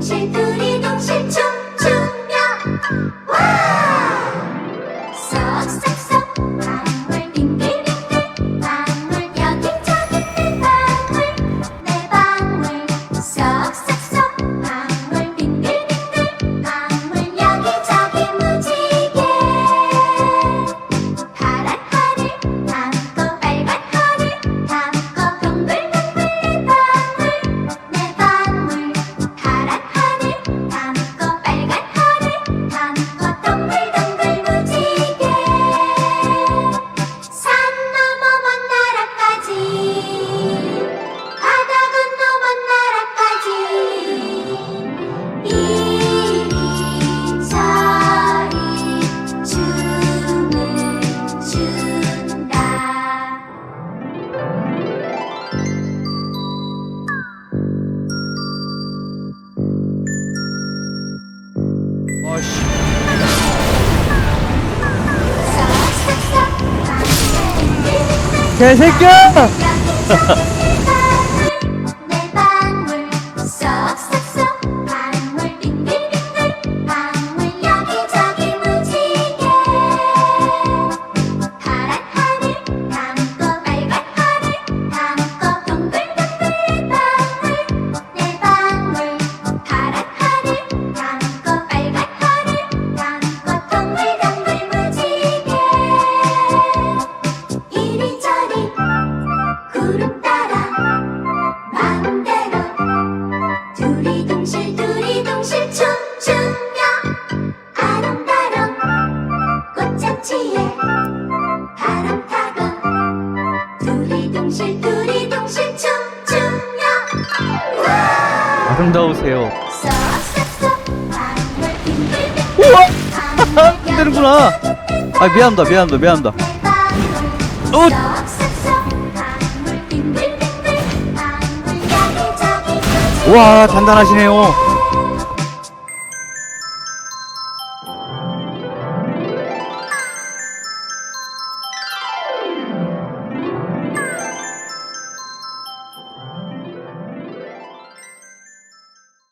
一人 개새끼야! 동시에 바람 타고 둘이 동실 둘이 동실 춤추며 아름다우세요. 우와! 안 되는구나. 아 미안합니다 미안합니다 미안합니다. 어! 와 단단하시네요.